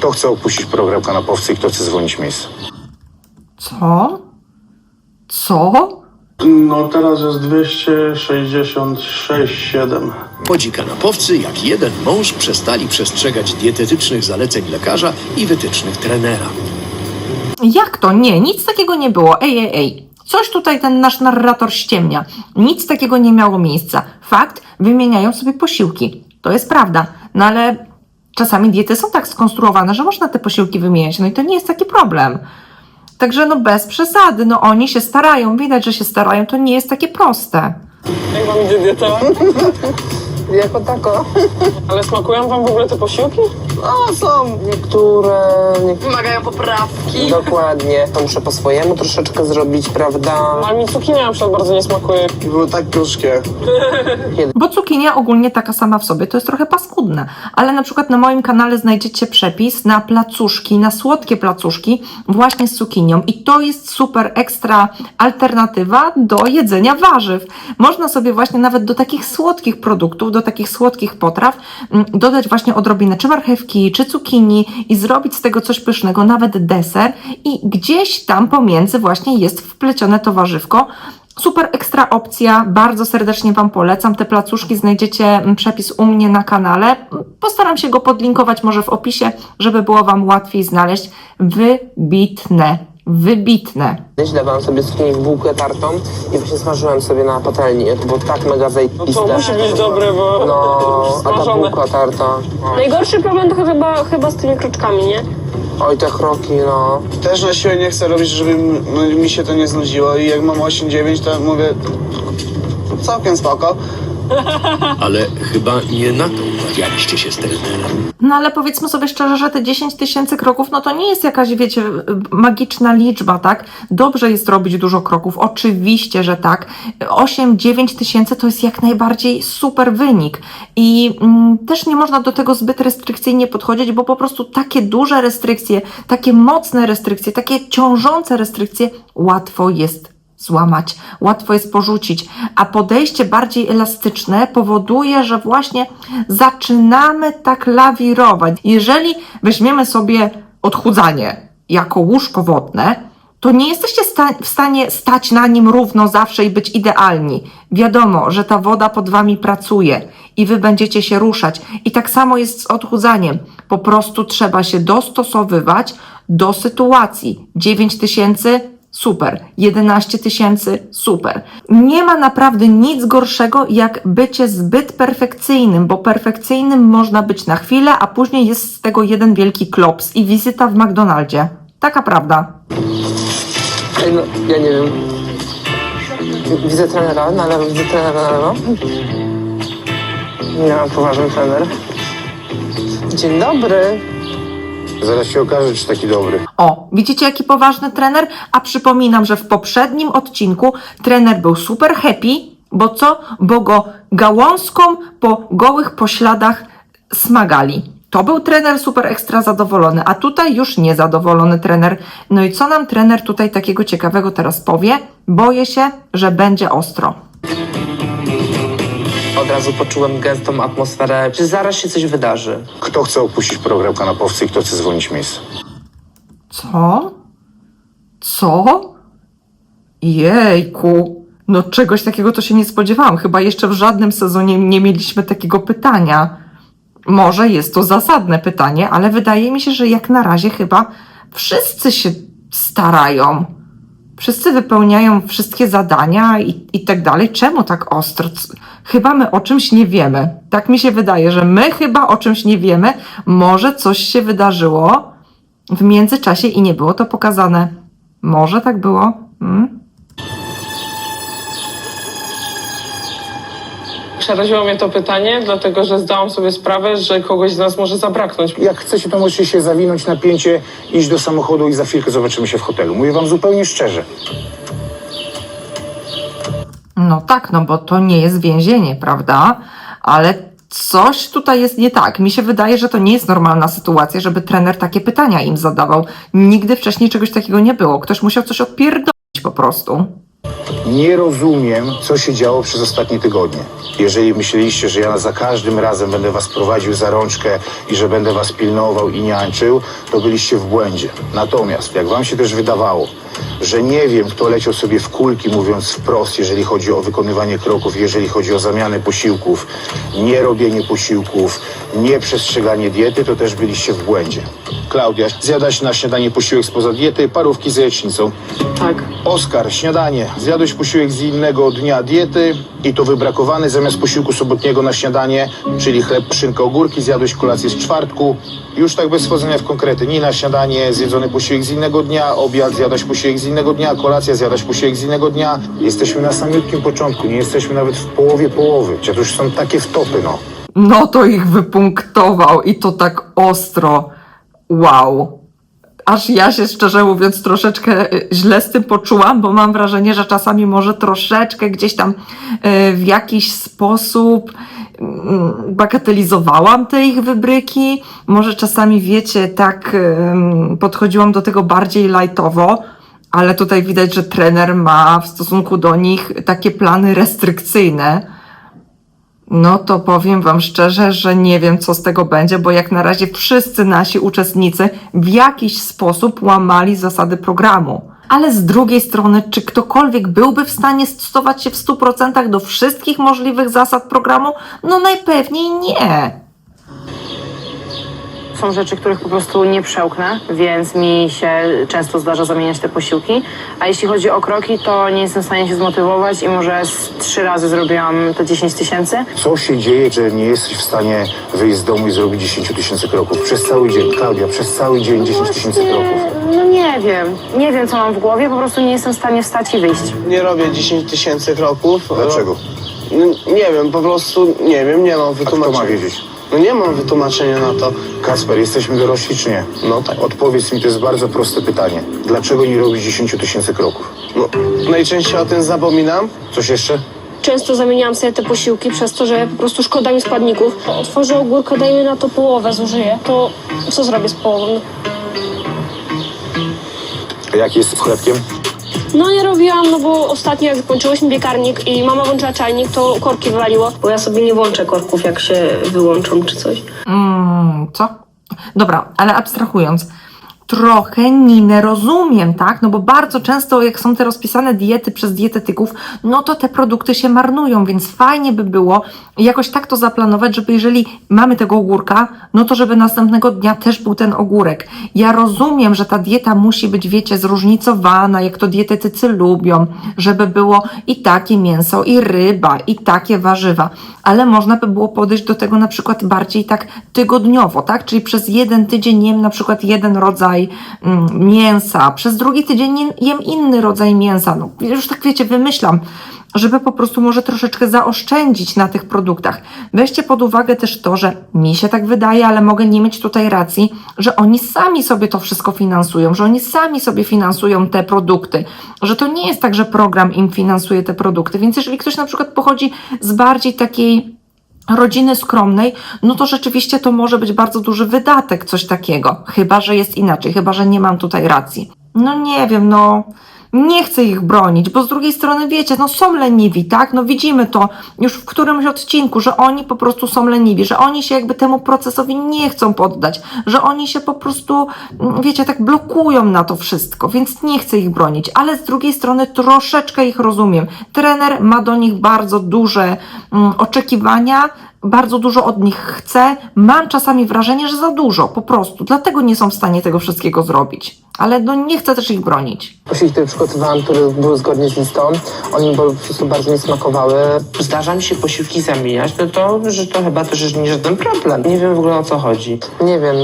Kto chce opuścić program kanapowcy i kto chce zwolnić miejsce? Co? Co? No teraz jest 266,7. Młodzi kanapowcy, jak jeden mąż, przestali przestrzegać dietetycznych zaleceń lekarza i wytycznych trenera. Jak to? Nie, nic takiego nie było. Ej, ej, ej. Coś tutaj ten nasz narrator ściemnia. Nic takiego nie miało miejsca. Fakt, wymieniają sobie posiłki. To jest prawda. No ale czasami diety są tak skonstruowane, że można te posiłki wymieniać. No i to nie jest taki problem. Także no bez przesady. No oni się starają. Widać, że się starają. To nie jest takie proste. Jak wam idzie dieta? Jako tako. Ale smakują wam w ogóle te posiłki? No są niektóre, nie... Wymagają poprawki. dokładnie. To muszę po swojemu troszeczkę zrobić, prawda? Ale mi cukinia na przykład bardzo nie smakuje. I było tak gorzkie. Bo cukinia ogólnie taka sama w sobie to jest trochę paskudne. Ale na przykład na moim kanale znajdziecie przepis na placuszki, na słodkie placuszki właśnie z cukinią. I to jest super ekstra alternatywa do jedzenia warzyw. Można sobie właśnie nawet do takich słodkich produktów, do takich słodkich potraw mm, dodać właśnie odrobinę czy marchewki, czy cukinii i zrobić z tego coś pysznego, nawet deser. I gdzieś tam pomiędzy właśnie jest wplecione to warzywko. Super ekstra opcja, bardzo serdecznie Wam polecam. Te placuszki znajdziecie mm, przepis u mnie na kanale. Postaram się go podlinkować może w opisie, żeby było Wam łatwiej znaleźć. Wybitne, wybitne. Dawałam sobie cukinii w bułkę tartą i właśnie smażyłem sobie na patelni. To było tak mega No zajebiste. to musi być dobre, bo No, a ta smażone. bułka tarta. O. Najgorszy problem to chyba, chyba z tymi kroczkami, nie? Oj, te chroki, no. Też na siłę nie chcę robić, żeby m- no, mi się to nie znudziło i jak mam 8-9 to mówię całkiem spoko. Ale chyba nie na to się z. No ale powiedzmy sobie szczerze, że te 10 tysięcy kroków, no to nie jest jakaś, wiecie, magiczna liczba, tak? Dobrze jest robić dużo kroków, oczywiście, że tak. 8-9 tysięcy to jest jak najbardziej super wynik. I mm, też nie można do tego zbyt restrykcyjnie podchodzić, bo po prostu takie duże restrykcje, takie mocne restrykcje, takie ciążące restrykcje łatwo jest złamać, łatwo jest porzucić, a podejście bardziej elastyczne powoduje, że właśnie zaczynamy tak lawirować. Jeżeli weźmiemy sobie odchudzanie jako łóżko wodne, to nie jesteście sta- w stanie stać na nim równo zawsze i być idealni. Wiadomo, że ta woda pod wami pracuje i wy będziecie się ruszać. I tak samo jest z odchudzaniem. Po prostu trzeba się dostosowywać do sytuacji. 9 tysięcy super. 11 tysięcy, super. Nie ma naprawdę nic gorszego jak bycie zbyt perfekcyjnym, bo perfekcyjnym można być na chwilę, a później jest z tego jeden wielki klops i wizyta w McDonaldzie. Taka prawda. Ej, no, ja nie wiem. Widzę trenera na lewo, widzę trenera na lewo. Nie mam poważny trener. Dzień dobry. Zaraz się okaże, czy taki dobry. O, widzicie jaki poważny trener? A przypominam, że w poprzednim odcinku trener był super happy, bo co? Bo go gałązką po gołych pośladach smagali. To był trener super ekstra zadowolony, a tutaj już niezadowolony trener. No i co nam trener tutaj takiego ciekawego teraz powie? Boję się, że będzie ostro. Od razu poczułem gęstą atmosferę, że zaraz się coś wydarzy. Kto chce opuścić program kanapowcy i kto chce zwolnić miejsce? Co? Co? Jejku. No czegoś takiego to się nie spodziewałam. Chyba jeszcze w żadnym sezonie nie mieliśmy takiego pytania. Może jest to zasadne pytanie, ale wydaje mi się, że jak na razie chyba wszyscy się starają. Wszyscy wypełniają wszystkie zadania i, i tak dalej. Czemu tak ostro? Chyba my o czymś nie wiemy. Tak mi się wydaje, że my chyba o czymś nie wiemy. Może coś się wydarzyło w międzyczasie i nie było to pokazane. Może tak było? Hmm? Przeraziło mnie to pytanie, dlatego że zdałam sobie sprawę, że kogoś z nas może zabraknąć. Jak chcecie, to możecie się zawinąć napięcie, iść do samochodu i za chwilkę zobaczymy się w hotelu. Mówię wam zupełnie szczerze. No tak, no bo to nie jest więzienie, prawda? Ale coś tutaj jest nie tak. Mi się wydaje, że to nie jest normalna sytuacja, żeby trener takie pytania im zadawał. Nigdy wcześniej czegoś takiego nie było. Ktoś musiał coś odpierdolić po prostu. Nie rozumiem, co się działo przez ostatnie tygodnie. Jeżeli myśleliście, że ja za każdym razem będę was prowadził za rączkę i że będę was pilnował i niańczył, to byliście w błędzie. Natomiast, jak wam się też wydawało, że nie wiem, kto leciał sobie w kulki, mówiąc wprost, jeżeli chodzi o wykonywanie kroków, jeżeli chodzi o zamianę posiłków, nie robienie posiłków, nie przestrzeganie diety, to też byliście w błędzie. Klaudia, zjadasz na śniadanie posiłek spoza diety, parówki z jajecznicą. Tak. Oskar, śniadanie. Zjadłeś posiłek z innego dnia diety i to wybrakowany zamiast posiłku sobotniego na śniadanie, czyli chleb, szynka, ogórki, zjadłeś kolację z czwartku. Już tak bez wchodzenia w konkrety. Nie na śniadanie, zjedzony posiłek z innego dnia, obiad, zjadać posiłek z innego dnia, kolacja, zjadać posiłek z innego dnia. Jesteśmy na samiutkim początku, nie jesteśmy nawet w połowie połowy. Czy już są takie wtopy, no. No to ich wypunktował i to tak ostro. Wow. Aż ja się szczerze mówiąc troszeczkę y, źle z tym poczułam, bo mam wrażenie, że czasami może troszeczkę gdzieś tam y, w jakiś sposób mm, bagatelizowałam te ich wybryki. Może czasami, wiecie, tak podchodziłam do tego bardziej lajtowo, ale tutaj widać, że trener ma w stosunku do nich takie plany restrykcyjne. No to powiem Wam szczerze, że nie wiem, co z tego będzie, bo jak na razie wszyscy nasi uczestnicy w jakiś sposób łamali zasady programu. Ale z drugiej strony, czy ktokolwiek byłby w stanie stosować się w 100% do wszystkich możliwych zasad programu? No najpewniej nie. Są rzeczy, których po prostu nie przełknę, więc mi się często zdarza zamieniać te posiłki. A jeśli chodzi o kroki, to nie jestem w stanie się zmotywować i może z trzy razy zrobiłam te 10 tysięcy. Co się dzieje, że nie jesteś w stanie wyjść z domu i zrobić 10 tysięcy kroków? Przez cały dzień, Klaudia, przez cały dzień 10 tysięcy kroków. No nie wiem. Nie wiem, co mam w głowie, po prostu nie jestem w stanie wstać i wyjść. Nie robię 10 tysięcy kroków. Dlaczego? No, nie wiem, po prostu nie wiem, nie mam A kto wytłumaczenia. ma wiedzieć? No nie mam wytłumaczenia na to. Kasper, jesteśmy dorośli czy nie? No tak. Odpowiedz mi, to jest bardzo proste pytanie. Dlaczego nie robisz 10 tysięcy kroków? No, najczęściej o tym zapominam. Coś jeszcze? Często zamieniałam sobie te posiłki przez to, że po prostu szkoda mi składników. Otworzę ogórkę, dajmy na to połowę, zużyję. To co zrobię z połową? Jak jest z chlebkiem? No nie robiłam, no bo ostatnio jak kończyłyśmy piekarnik i mama włączyła czajnik, to korki wywaliło. Bo ja sobie nie włączę korków, jak się wyłączą czy coś. Mm, co? Dobra, ale abstrahując. Trochę Ninę rozumiem, tak? No bo bardzo często, jak są te rozpisane diety przez dietetyków, no to te produkty się marnują, więc fajnie by było jakoś tak to zaplanować, żeby jeżeli mamy tego ogórka, no to żeby następnego dnia też był ten ogórek. Ja rozumiem, że ta dieta musi być, wiecie, zróżnicowana, jak to dietetycy lubią, żeby było i takie mięso, i ryba, i takie warzywa, ale można by było podejść do tego na przykład bardziej tak tygodniowo, tak? Czyli przez jeden tydzień jem na przykład jeden rodzaj mm, mięsa, przez drugi tydzień jem inny rodzaj mięsa. No, już tak wiecie, wymyślam, żeby po prostu może troszeczkę zaoszczędzić na tych produktach. Weźcie pod uwagę też to, że mi się tak wydaje, ale mogę nie mieć tutaj racji, że oni sami sobie to wszystko finansują, że oni sami sobie finansują te produkty, że to nie jest tak, że program im finansuje te produkty. Więc jeżeli ktoś na przykład pochodzi z bardziej takiej rodziny skromnej, no to rzeczywiście to może być bardzo duży wydatek, coś takiego. Chyba, że jest inaczej, chyba, że nie mam tutaj racji. No nie wiem, no. Nie chcę ich bronić, bo z drugiej strony wiecie, no są leniwi, tak? No widzimy to już w którymś odcinku, że oni po prostu są leniwi, że oni się jakby temu procesowi nie chcą poddać, że oni się po prostu, mm, wiecie, tak blokują na to wszystko, więc nie chcę ich bronić, ale z drugiej strony troszeczkę ich rozumiem. Trener ma do nich bardzo duże mm, oczekiwania, bardzo dużo od nich chce. Mam czasami wrażenie, że za dużo, po prostu. Dlatego nie są w stanie tego wszystkiego zrobić. Ale no nie chcę też ich bronić. Posiłki, które przygotowałam, które były zgodnie z listą, oni po prostu bardzo mi smakowały. Zdarza mi się posiłki zamieniać, no to, że to chyba też nie żaden problem. Nie wiem w ogóle o co chodzi. Nie wiem,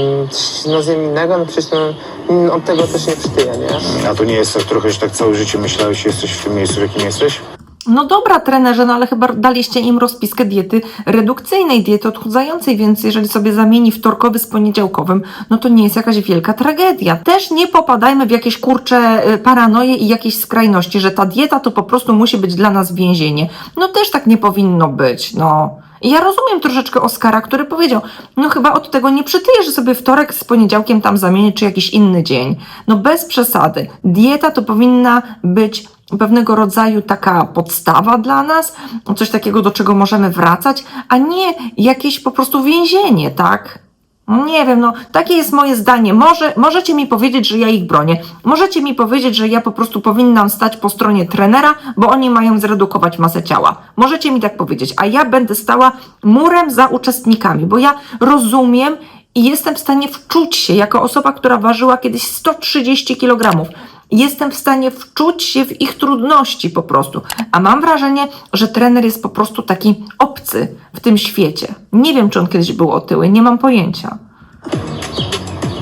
no zjem innego, no przecież no, od tego też nie przytyję, nie? A to nie jest tak trochę, że tak całe życie myślałeś, że jesteś w tym miejscu, w jakim jesteś? No dobra, trenerze, no ale chyba daliście im rozpiskę diety redukcyjnej, diety odchudzającej, więc jeżeli sobie zamieni wtorkowy z poniedziałkowym, no to nie jest jakaś wielka tragedia. Też nie popadajmy w jakieś kurcze y, paranoje i jakieś skrajności, że ta dieta to po prostu musi być dla nas więzienie. No też tak nie powinno być, no. I ja rozumiem troszeczkę Oskara, który powiedział, no chyba od tego nie przytyję, że sobie wtorek z poniedziałkiem tam zamienię, czy jakiś inny dzień. No bez przesady. Dieta to powinna być pewnego rodzaju taka podstawa dla nas, coś takiego, do czego możemy wracać, a nie jakieś po prostu więzienie, tak? Nie wiem, no takie jest moje zdanie. Może, możecie mi powiedzieć, że ja ich bronię. Możecie mi powiedzieć, że ja po prostu powinnam stać po stronie trenera, bo oni mają zredukować masę ciała. Możecie mi tak powiedzieć, a ja będę stała murem za uczestnikami, bo ja rozumiem i jestem w stanie wczuć się jako osoba, która ważyła kiedyś 130 kg. Jestem w stanie wczuć się w ich trudności po prostu. A mam wrażenie, że trener jest po prostu taki obcy w tym świecie. Nie wiem, czy on kiedyś był otyły, nie mam pojęcia.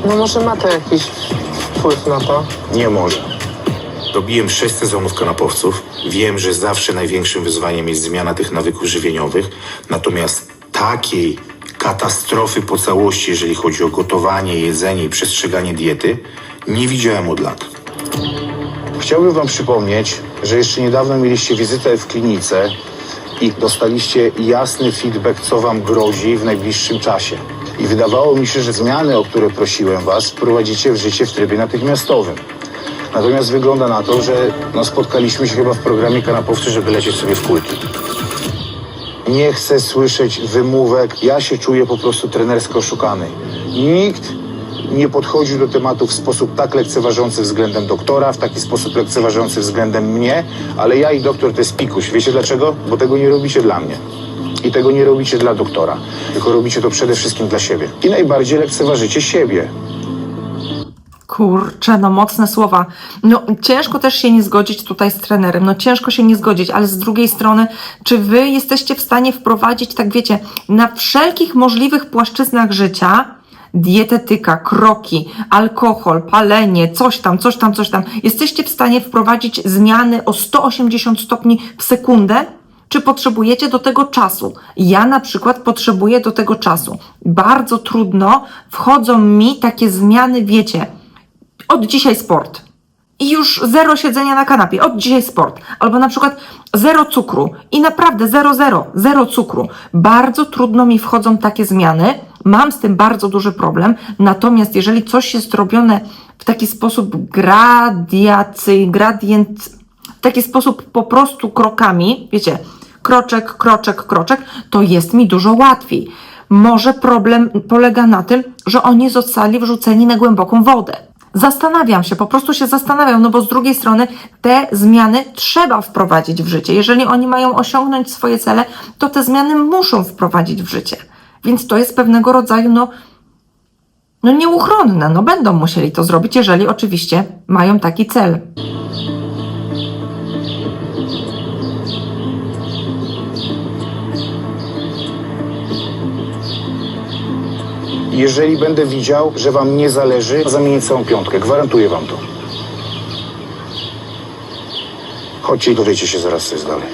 No może ma to jakiś wpływ na to. Nie może. Robiłem sześć sezonów kanapowców. Wiem, że zawsze największym wyzwaniem jest zmiana tych nawyków żywieniowych. Natomiast takiej katastrofy po całości, jeżeli chodzi o gotowanie, jedzenie i przestrzeganie diety, nie widziałem od lat. Chciałbym Wam przypomnieć, że jeszcze niedawno mieliście wizytę w klinice i dostaliście jasny feedback, co Wam grozi w najbliższym czasie. I wydawało mi się, że zmiany, o które prosiłem Was, wprowadzicie w życie w trybie natychmiastowym. Natomiast wygląda na to, że no, spotkaliśmy się chyba w programie kanapowcy, żeby lecieć sobie w kulki. Nie chcę słyszeć wymówek. Ja się czuję po prostu trenersko oszukany. Nikt nie podchodził do tematu w sposób tak lekceważący względem doktora, w taki sposób lekceważący względem mnie, ale ja i doktor to jest pikuś. Wiecie dlaczego? Bo tego nie robicie dla mnie. I tego nie robicie dla doktora, tylko robicie to przede wszystkim dla siebie. I najbardziej lekceważycie siebie. Kurczę, no mocne słowa. No ciężko też się nie zgodzić tutaj z trenerem, no ciężko się nie zgodzić, ale z drugiej strony, czy wy jesteście w stanie wprowadzić, tak wiecie, na wszelkich możliwych płaszczyznach życia dietetyka, kroki, alkohol, palenie, coś tam, coś tam, coś tam. Jesteście w stanie wprowadzić zmiany o 180 stopni w sekundę? Czy potrzebujecie do tego czasu? Ja na przykład potrzebuję do tego czasu. Bardzo trudno wchodzą mi takie zmiany, wiecie, od dzisiaj sport. I już zero siedzenia na kanapie, od dzisiaj sport. Albo na przykład zero cukru i naprawdę zero, zero, zero cukru. Bardzo trudno mi wchodzą takie zmiany. Mam z tym bardzo duży problem. Natomiast jeżeli coś jest robione w taki sposób gradiacyjny, gradient, w taki sposób po prostu krokami, wiecie, kroczek, kroczek, kroczek, to jest mi dużo łatwiej. Może problem polega na tym, że oni zostali wrzuceni na głęboką wodę. Zastanawiam się, po prostu się zastanawiam, no bo z drugiej strony te zmiany trzeba wprowadzić w życie. Jeżeli oni mają osiągnąć swoje cele, to te zmiany muszą wprowadzić w życie. Więc to jest pewnego rodzaju, no, no nieuchronne, no będą musieli to zrobić, jeżeli oczywiście mają taki cel. Jeżeli będę widział, że wam nie zależy, zamienię całą piątkę. Gwarantuję wam to. Chodźcie i dowiecie się zaraz, co jest dalej.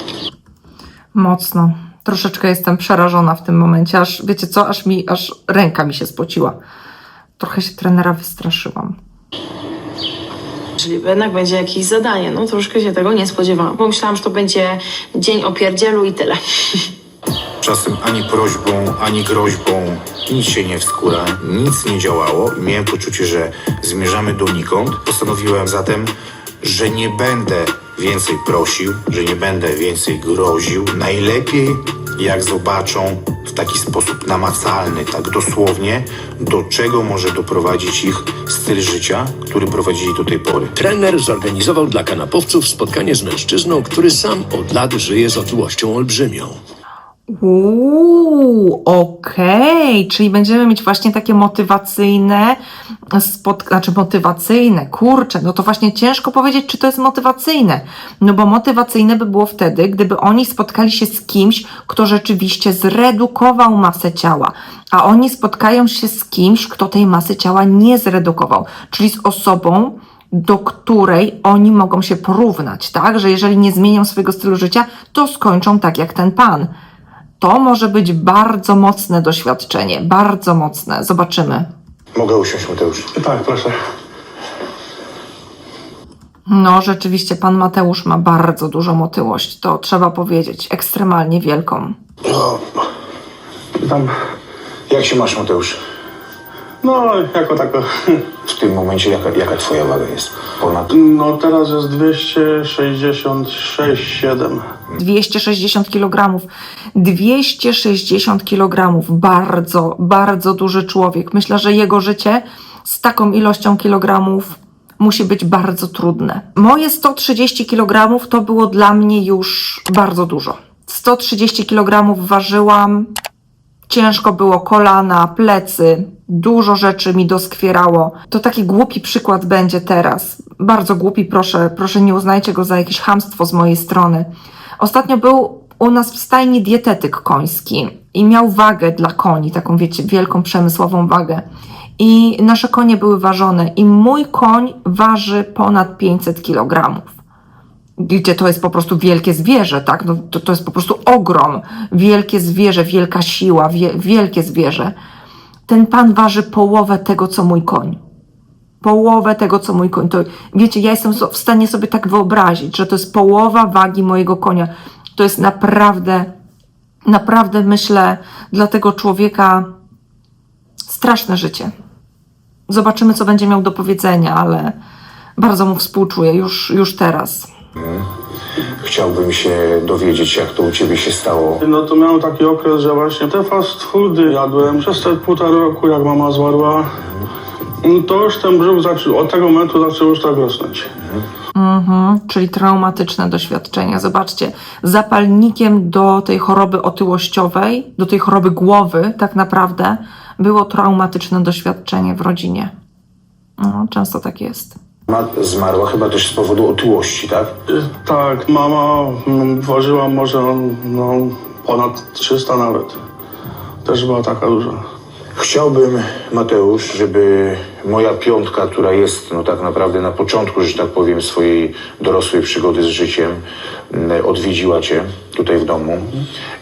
Mocno. Troszeczkę jestem przerażona w tym momencie, aż wiecie co, aż mi, aż ręka mi się spociła. Trochę się trenera wystraszyłam. Czyli jednak będzie jakieś zadanie. No troszkę się tego nie spodziewałam. Pomyślałam, że to będzie dzień opierdzielu i tyle. Czasem ani prośbą, ani groźbą nic się nie wskóra, nic nie działało i miałem poczucie, że zmierzamy donikąd. Postanowiłem zatem, że nie będę więcej prosił, że nie będę więcej groził. Najlepiej, jak zobaczą w taki sposób namacalny, tak dosłownie, do czego może doprowadzić ich styl życia, który prowadzili do tej pory. Trener zorganizował dla kanapowców spotkanie z mężczyzną, który sam od lat żyje z otyłością olbrzymią. Uuu, okej, czyli będziemy mieć właśnie takie motywacyjne spot, znaczy motywacyjne, kurczę, no to właśnie ciężko powiedzieć, czy to jest motywacyjne. No bo motywacyjne by było wtedy, gdyby oni spotkali się z kimś, kto rzeczywiście zredukował masę ciała, a oni spotkają się z kimś, kto tej masy ciała nie zredukował, czyli z osobą, do której oni mogą się porównać, tak? Że jeżeli nie zmienią swojego stylu życia, to skończą tak jak ten pan. To może być bardzo mocne doświadczenie, bardzo mocne. Zobaczymy. Mogę usiąść, Mateusz? Tak, proszę. No, rzeczywiście, pan Mateusz ma bardzo dużą otyłość, to trzeba powiedzieć, ekstremalnie wielką. No, Witam. Jak się masz, Mateusz? No, jako tako. W tym momencie jaka, jaka twoja waga jest? Ponad No teraz jest 266,7. 260 kg. 260 kg. Bardzo, bardzo duży człowiek. Myślę, że jego życie z taką ilością kilogramów musi być bardzo trudne. Moje 130 kg to było dla mnie już bardzo dużo. 130 kg ważyłam. Ciężko było kolana, plecy, dużo rzeczy mi doskwierało. To taki głupi przykład będzie teraz. Bardzo głupi, proszę, proszę nie uznajcie go za jakieś hamstwo z mojej strony. Ostatnio był u nas w stajni dietetyk koński i miał wagę dla koni, taką wiecie, wielką przemysłową wagę. I nasze konie były ważone i mój koń waży ponad 500 kilogramów gdzie to jest po prostu wielkie zwierzę, tak? No, to, to jest po prostu ogrom, wielkie zwierzę, wielka siła, wie, wielkie zwierzę. Ten pan waży połowę tego, co mój koń. Połowę tego, co mój koń. To, wiecie, ja jestem w stanie sobie tak wyobrazić, że to jest połowa wagi mojego konia. To jest naprawdę, naprawdę myślę, dla tego człowieka straszne życie. Zobaczymy, co będzie miał do powiedzenia, ale bardzo mu współczuję już, już teraz. Chciałbym się dowiedzieć, jak to u ciebie się stało. No to miałem taki okres, że właśnie te fast foody jadłem przez te półtora roku, jak mama zmarła. No To już ten brzuch zaczął, od tego momentu zaczął już tak rosnąć. Mhm, czyli traumatyczne doświadczenia. Zobaczcie, zapalnikiem do tej choroby otyłościowej, do tej choroby głowy, tak naprawdę, było traumatyczne doświadczenie w rodzinie. No, często tak jest. Ma zmarła chyba też z powodu otyłości, tak? Y, Tak, mama mm, ważyła może no, ponad 300 nawet. Też była taka duża. Chciałbym, Mateusz, żeby moja piątka, która jest no tak naprawdę na początku, że tak powiem, swojej dorosłej przygody z życiem, m, odwiedziła Cię tutaj w domu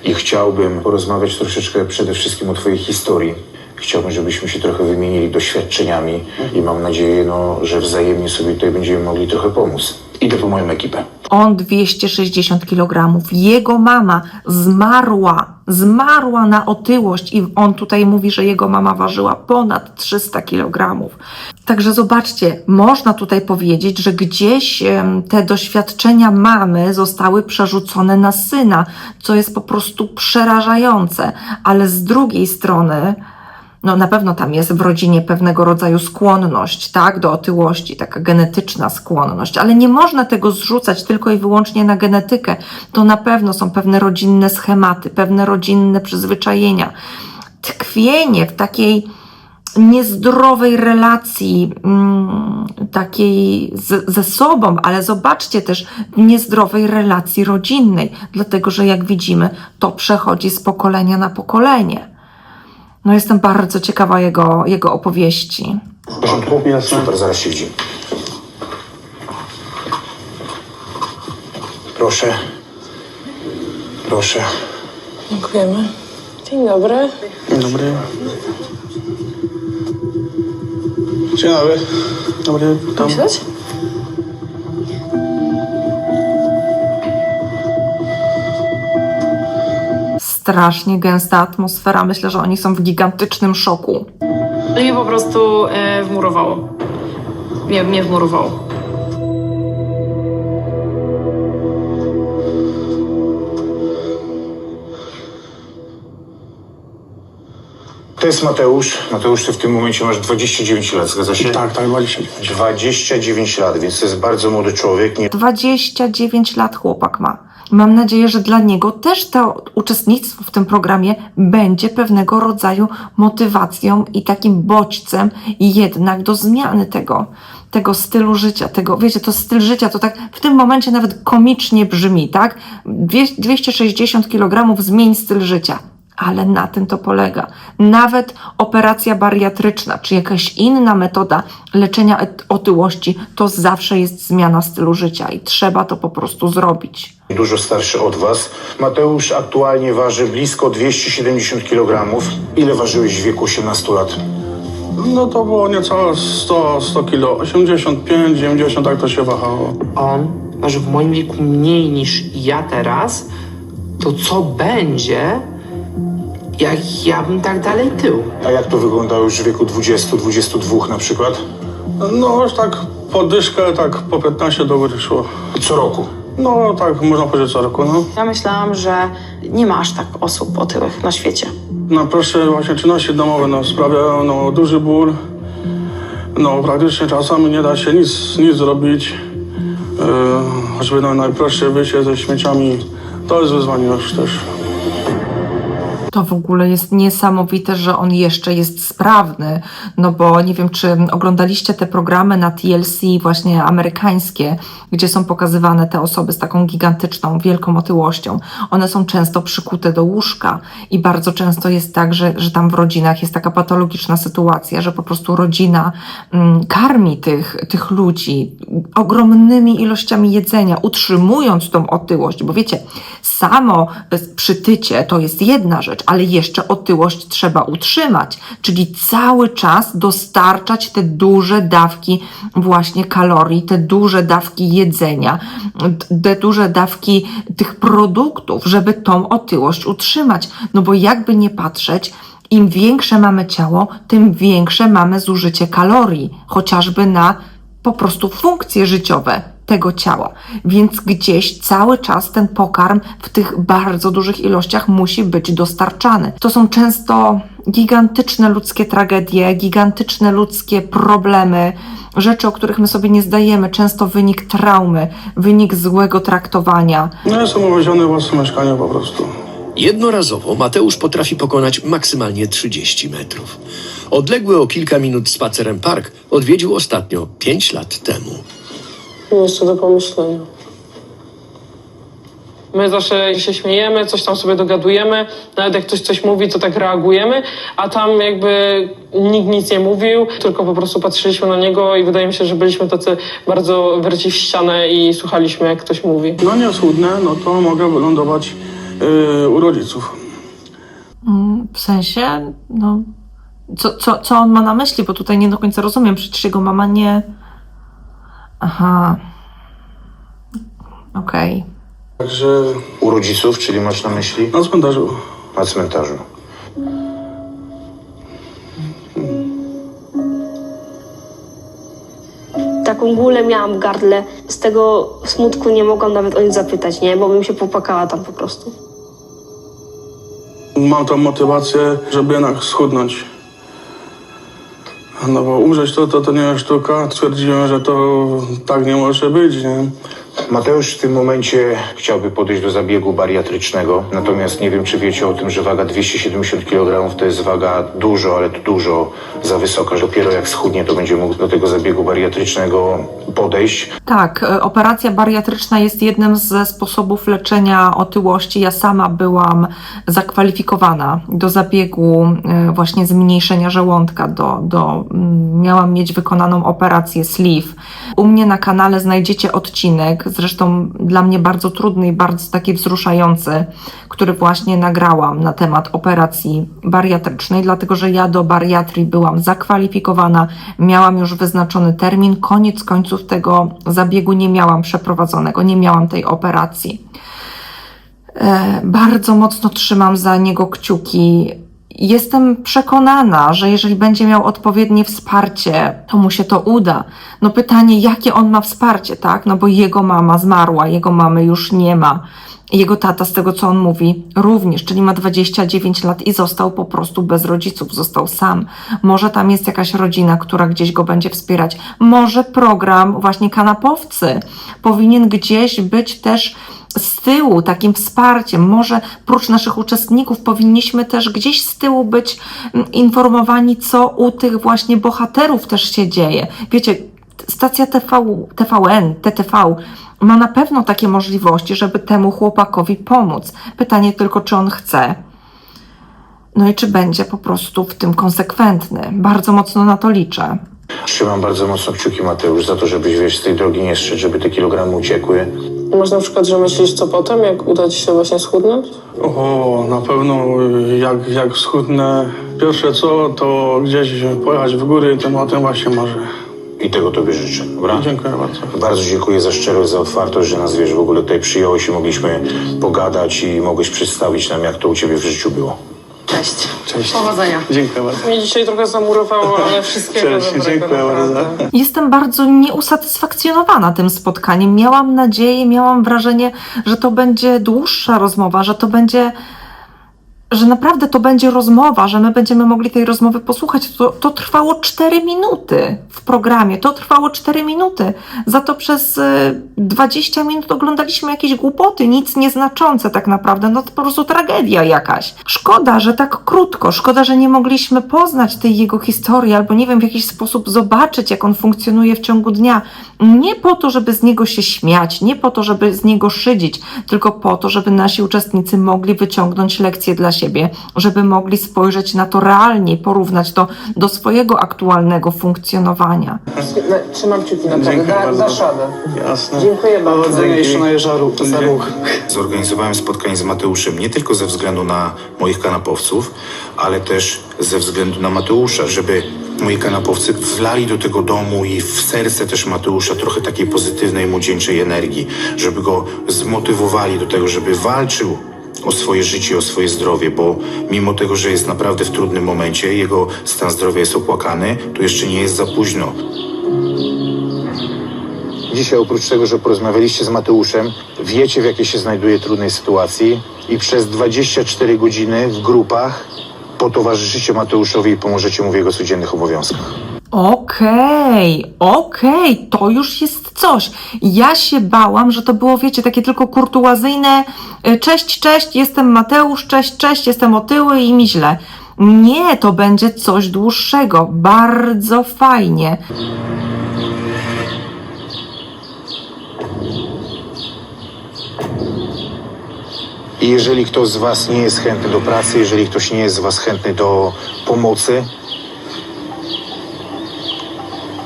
i chciałbym porozmawiać troszeczkę przede wszystkim o Twojej historii. Chciałbym, żebyśmy się trochę wymienili doświadczeniami i mam nadzieję, no, że wzajemnie sobie tutaj będziemy mogli trochę pomóc. Idę po moją ekipę. On 260 kg. Jego mama zmarła, zmarła na otyłość i on tutaj mówi, że jego mama ważyła ponad 300 kg. Także zobaczcie, można tutaj powiedzieć, że gdzieś te doświadczenia mamy zostały przerzucone na syna, co jest po prostu przerażające, ale z drugiej strony no na pewno tam jest w rodzinie pewnego rodzaju skłonność, tak, do otyłości, taka genetyczna skłonność, ale nie można tego zrzucać tylko i wyłącznie na genetykę. To na pewno są pewne rodzinne schematy, pewne rodzinne przyzwyczajenia. Tkwienie w takiej niezdrowej relacji, mm, takiej z, ze sobą, ale zobaczcie też niezdrowej relacji rodzinnej, dlatego że jak widzimy, to przechodzi z pokolenia na pokolenie. No jestem bardzo ciekawa jego, jego opowieści. W porządku? Jasne. Super, zaraz się widzimy. Proszę. Proszę. Dziękujemy. Dzień dobry. Dzień dobry. Dzień dobry. Dobry? Strasznie gęsta atmosfera. Myślę, że oni są w gigantycznym szoku. I mnie po prostu e, wmurowało. Mnie, mnie wmurowało. To jest Mateusz. Mateusz, ty w tym momencie masz 29 lat, zgadza się? Tak, tak, 29. 29 lat, więc to jest bardzo młody człowiek. Nie 29 lat chłopak ma. Mam nadzieję, że dla niego też to uczestnictwo w tym programie będzie pewnego rodzaju motywacją i takim bodźcem jednak do zmiany tego, tego stylu życia, tego, wiecie, to styl życia to tak w tym momencie nawet komicznie brzmi, tak? Dwie- 260 kg zmień styl życia. Ale na tym to polega. Nawet operacja bariatryczna, czy jakaś inna metoda leczenia otyłości, to zawsze jest zmiana stylu życia i trzeba to po prostu zrobić. dużo starszy od was. Mateusz aktualnie waży blisko 270 kg. Ile ważyłeś w wieku 18 lat? No to było niecałe 100, 100 kilo. 85, 90, tak to się wahało. On waży w moim wieku mniej niż ja teraz, to co będzie, jak ja bym tak dalej tył. A jak to wyglądało już w wieku 20-22 na przykład? No już tak poddyszkę, tak po 15 do góry szło. Co roku. No tak, można powiedzieć co roku, no. Ja myślałam, że nie ma aż tak osób otyłych na świecie. Na prostsze właśnie czynności domowe no, sprawiają no, duży ból. No praktycznie czasami nie da się nic, nic zrobić. Yy, choćby no, najprostsze wyjście ze śmieciami, to jest wyzwanie już też. To w ogóle jest niesamowite, że on jeszcze jest sprawny, no bo nie wiem, czy oglądaliście te programy na TLC właśnie amerykańskie, gdzie są pokazywane te osoby z taką gigantyczną, wielką otyłością. One są często przykute do łóżka i bardzo często jest tak, że, że tam w rodzinach jest taka patologiczna sytuacja, że po prostu rodzina mm, karmi tych, tych ludzi ogromnymi ilościami jedzenia, utrzymując tą otyłość, bo wiecie, samo przytycie to jest jedna rzecz, ale jeszcze otyłość trzeba utrzymać, czyli cały czas dostarczać te duże dawki właśnie kalorii, te duże dawki jedzenia, te duże dawki tych produktów, żeby tą otyłość utrzymać. No bo jakby nie patrzeć, im większe mamy ciało, tym większe mamy zużycie kalorii, chociażby na po prostu funkcje życiowe tego ciała. Więc gdzieś cały czas ten pokarm w tych bardzo dużych ilościach musi być dostarczany. To są często gigantyczne ludzkie tragedie, gigantyczne ludzkie problemy, rzeczy, o których my sobie nie zdajemy, często wynik traumy, wynik złego traktowania. No jestem uwieziony w własne mieszkanie po prostu. Jednorazowo Mateusz potrafi pokonać maksymalnie 30 metrów. Odległy o kilka minut spacerem park odwiedził ostatnio 5 lat temu. Jeszcze do pomyślenia. My zawsze się śmiejemy, coś tam sobie dogadujemy, nawet jak ktoś coś mówi, to tak reagujemy, a tam jakby nikt nic nie mówił, tylko po prostu patrzyliśmy na niego i wydaje mi się, że byliśmy tacy bardzo wyrci w ścianę i słuchaliśmy, jak ktoś mówi. No nie schudnę, no to mogę wylądować yy, u rodziców. W sensie, no, co, co, co on ma na myśli, bo tutaj nie do końca rozumiem, przecież jego mama nie... Aha. Okej. Także U rodziców, czyli masz na myśli? na cmentarzu. Na cmentarzu. Taką gulę miałam w gardle. Z tego smutku nie mogłam nawet o nic zapytać, nie? Bo bym się popłakała tam po prostu. Mam tą motywację, żeby jednak schudnąć. No bo umrzeć to, to, to nie sztuka. Stwierdziłem, że to tak nie może być, nie? Mateusz w tym momencie chciałby podejść do zabiegu bariatrycznego, natomiast nie wiem, czy wiecie o tym, że waga 270 kg to jest waga dużo, ale to dużo za wysoka, dopiero jak schudnie, to będzie mógł do tego zabiegu bariatrycznego podejść. Tak, e, operacja bariatryczna jest jednym ze sposobów leczenia otyłości. Ja sama byłam zakwalifikowana do zabiegu e, właśnie zmniejszenia żołądka. Do, do, miałam mieć wykonaną operację sleeve. U mnie na kanale znajdziecie odcinek, zresztą dla mnie bardzo trudny i bardzo taki wzruszający, który właśnie nagrałam na temat operacji bariatrycznej, dlatego że ja do bariatrii byłam zakwalifikowana, miałam już wyznaczony termin, koniec końców tego zabiegu nie miałam przeprowadzonego, nie miałam tej operacji. E, bardzo mocno trzymam za niego kciuki. Jestem przekonana, że jeżeli będzie miał odpowiednie wsparcie, to mu się to uda. No pytanie, jakie on ma wsparcie, tak? No bo jego mama zmarła, jego mamy już nie ma. Jego tata, z tego co on mówi, również, czyli ma 29 lat i został po prostu bez rodziców, został sam. Może tam jest jakaś rodzina, która gdzieś go będzie wspierać. Może program, właśnie kanapowcy, powinien gdzieś być też z tyłu, takim wsparciem. Może prócz naszych uczestników powinniśmy też gdzieś z tyłu być mm, informowani, co u tych właśnie bohaterów też się dzieje. Wiecie, stacja TV, TVN, TTV ma na pewno takie możliwości, żeby temu chłopakowi pomóc. Pytanie tylko, czy on chce. No i czy będzie po prostu w tym konsekwentny. Bardzo mocno na to liczę. Trzymam bardzo mocno kciuki, Mateusz, za to, żebyś wiesz, z tej drogi nie szedł, żeby te kilogramy uciekły. Może na przykład, że myślisz, co potem, jak uda ci się właśnie schudnąć? O, na pewno jak, jak schudnę. Pierwsze co, to gdzieś pojechać w góry, tym o tym właśnie marzę. I tego tobie życzę, dobra? Dziękuję bardzo. Bardzo dziękuję za szczerość, za otwartość, że nas wiesz, w ogóle tutaj przyjąłeś i mogliśmy pogadać i mogłeś przedstawić nam, jak to u ciebie w życiu było. Cześć. Cześć. Powodzenia. Dziękuję bardzo. Mnie dzisiaj trochę zamurowało, ale wszystkiego Cześć, dobrego, dziękuję naprawdę. bardzo. Jestem bardzo nieusatysfakcjonowana tym spotkaniem. Miałam nadzieję, miałam wrażenie, że to będzie dłuższa rozmowa, że to będzie. Że naprawdę to będzie rozmowa, że my będziemy mogli tej rozmowy posłuchać. To, to trwało 4 minuty w programie. To trwało 4 minuty. Za to przez y, 20 minut oglądaliśmy jakieś głupoty, nic nieznaczące tak naprawdę. No to po prostu tragedia jakaś. Szkoda, że tak krótko. Szkoda, że nie mogliśmy poznać tej jego historii, albo nie wiem, w jakiś sposób zobaczyć, jak on funkcjonuje w ciągu dnia. Nie po to, żeby z niego się śmiać, nie po to, żeby z niego szydzić, tylko po to, żeby nasi uczestnicy mogli wyciągnąć lekcje dla siebie, żeby mogli spojrzeć na to realnie, porównać to do swojego aktualnego funkcjonowania. No, trzymam kciuki naprawdę, Dziękuję da, bardzo. dasz radę. Jasne. Dziękuję bardzo. Powodzenia jeszcze na jeżaru. Za ruch. Zorganizowałem spotkanie z Mateuszem nie tylko ze względu na moich kanapowców, ale też ze względu na Mateusza, żeby moi kanapowcy wlali do tego domu i w serce też Mateusza trochę takiej pozytywnej, młodzieńczej energii, żeby go zmotywowali do tego, żeby walczył o swoje życie, o swoje zdrowie, bo mimo tego, że jest naprawdę w trudnym momencie, jego stan zdrowia jest opłakany, to jeszcze nie jest za późno. Dzisiaj oprócz tego, że porozmawialiście z Mateuszem, wiecie w jakiej się znajduje trudnej sytuacji i przez 24 godziny w grupach potowarzyszycie Mateuszowi i pomożecie mu w jego codziennych obowiązkach. Okej, okej, to już jest coś. Ja się bałam, że to było, wiecie, takie tylko kurtuazyjne y, cześć, cześć, jestem Mateusz, cześć, cześć, jestem otyły i mi źle. Nie, to będzie coś dłuższego, bardzo fajnie. Jeżeli ktoś z Was nie jest chętny do pracy, jeżeli ktoś nie jest z Was chętny do pomocy,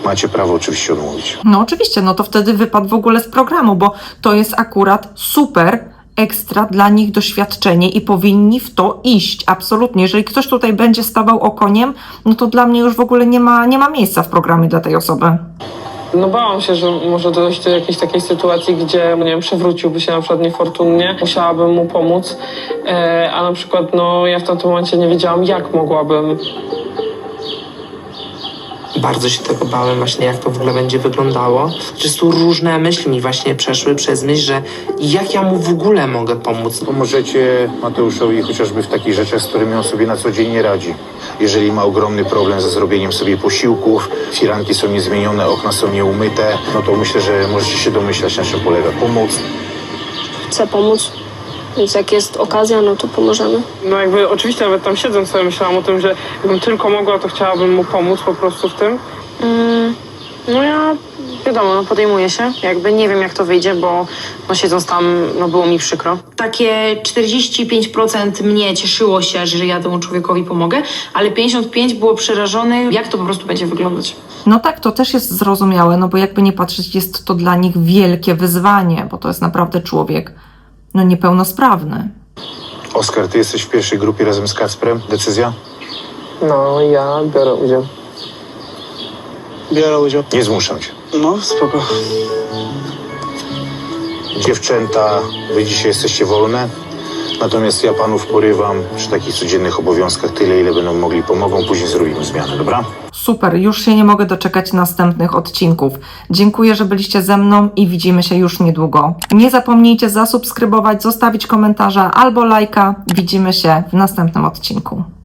macie prawo oczywiście odmówić. No oczywiście, no to wtedy wypadł w ogóle z programu, bo to jest akurat super ekstra dla nich doświadczenie i powinni w to iść, absolutnie. Jeżeli ktoś tutaj będzie stawał okoniem, no to dla mnie już w ogóle nie ma, nie ma miejsca w programie dla tej osoby. No bałam się, że może dojść do jakiejś takiej sytuacji, gdzie, nie wiem, przewróciłby się na przykład niefortunnie, musiałabym mu pomóc, e, a na przykład, no, ja w tamtym momencie nie wiedziałam, jak mogłabym Bardzo się tego bałem właśnie, jak to w ogóle będzie wyglądało. Po prostu różne myśli mi właśnie przeszły przez myśl, że jak ja mu w ogóle mogę pomóc. Pomożecie Mateuszowi chociażby w takich rzeczach, z którymi on sobie na co dzień nie radzi. Jeżeli ma ogromny problem ze zrobieniem sobie posiłków, firanki są niezmienione, okna są nieumyte, no to myślę, że możecie się domyślać, na czym polega pomoc. Chcę pomóc, więc jak jest okazja, no to pomożemy. No jakby oczywiście nawet tam siedząc sobie myślałam o tym, że gdybym tylko mogła, to chciałabym mu pomóc po prostu w tym. Mm, no ja, wiadomo, no podejmuję się. Jakby nie wiem, jak to wyjdzie, bo no siedząc tam, no było mi przykro. Takie 45% mnie cieszyło się, że ja temu człowiekowi pomogę, ale 55% było przerażone, jak to po prostu będzie wyglądać. No tak, to też jest zrozumiałe, no bo jakby nie patrzeć, jest to dla nich wielkie wyzwanie, bo to jest naprawdę człowiek, no niepełnosprawny. Oskar, ty jesteś w pierwszej grupie razem z Kacprem. Decyzja? No, ja biorę udział. Biorę udział. Nie zmuszam cię. No, spoko. Dziewczęta, wy dzisiaj jesteście wolne. Natomiast ja panów porywam przy takich codziennych obowiązkach tyle, ile będą mogli, pomogą. Później zrobimy zmianę, dobra? Super, już się nie mogę doczekać następnych odcinków. Dziękuję, że byliście ze mną i widzimy się już niedługo. Nie zapomnijcie zasubskrybować, zostawić komentarza albo lajka. Widzimy się w następnym odcinku.